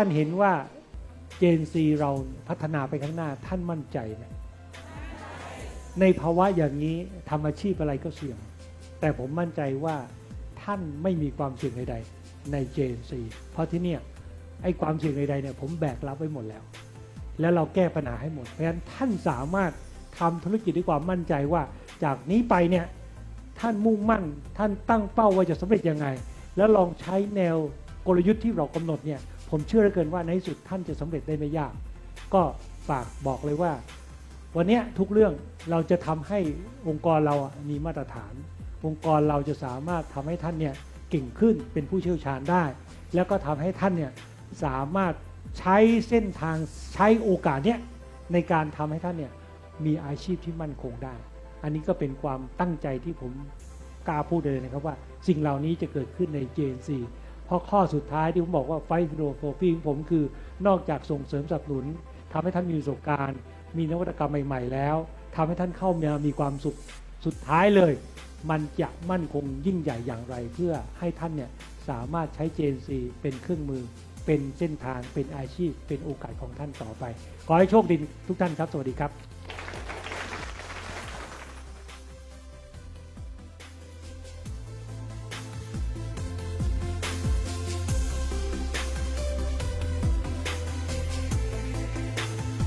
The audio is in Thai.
านเห็นว่าเจนซีเราพัฒนาไปข้างหน้าท่านมั่นใจไหมในภาวะอย่างนี้ทำอาชีพอะไรก็เสี่ยง แต่ผมมั่นใจว่าท่านไม่มีความเสี่ยงใดๆใน JNC เพราะที่เนี่ยไอ้ความเสี่ยงใดๆเนี่ยผมแบกรับไว้หมดแล้ว แล้วเราแก้ปัญหาให้หมด เพราะฉะนั้นท่านสามารถทำธุรกิจด้วยความมั่นใจว่า จากนี้ไปเนี่ยท่านมุ่งมั่นท่านตั้งเป้าว่าจะสำเร็จยังไง แล้วลองใช้แนว กลยุทธ์ที่เรากำหนดเนี่ยผมเชื่อเหลือเกินว่าในที่สุดท่านจะสำเร็จได้ไม่ยาก ก็ฝากบอกเลยว่า วันนี้ทุกเรื่องเราจะทำให้องค์กรเราอ่มีมาตรฐาน องค์กรเราจะสามารถทำให้ท่านเนี่ยเก่งขึ้นเป็นผู้เชี่ยวชาญได้ แล้วก็ทำให้ท่านเนี่ยสามารถใช้เส้นทางใช้โอกาสเนี้ยในการทำให้ท่านเนี่ยมีอาชีพที่มั่นคงได้ อันนี้ก็เป็นความตั้งใจที่ผมกล้าพูดเลยนะครับว่า สิ่งเหล่านี้จะเกิดขึ้นใน JNC เพราะข้อสุดท้ายที่ผมบอกว่าไฟโรโฟฟีของผมคือนอกจากส่งเสริมสนับสนุนทำให้ท่านมีประสบการณ์ มีนวัตกรรมใหม่ ๆ แล้วทำให้ท่านเข้ามามีความสุขสุดท้ายเลย มันจะมั่นคงยิ่งใหญ่อย่างไร เพื่อให้ท่านเนี่ยสามารถใช้ JNC เป็นเครื่องมือ เป็นเส้นทางเป็นอาชีพ เป็นโอกาสของท่านต่อไป ขอให้โชคดีทุกท่านครับ สวัสดีครับ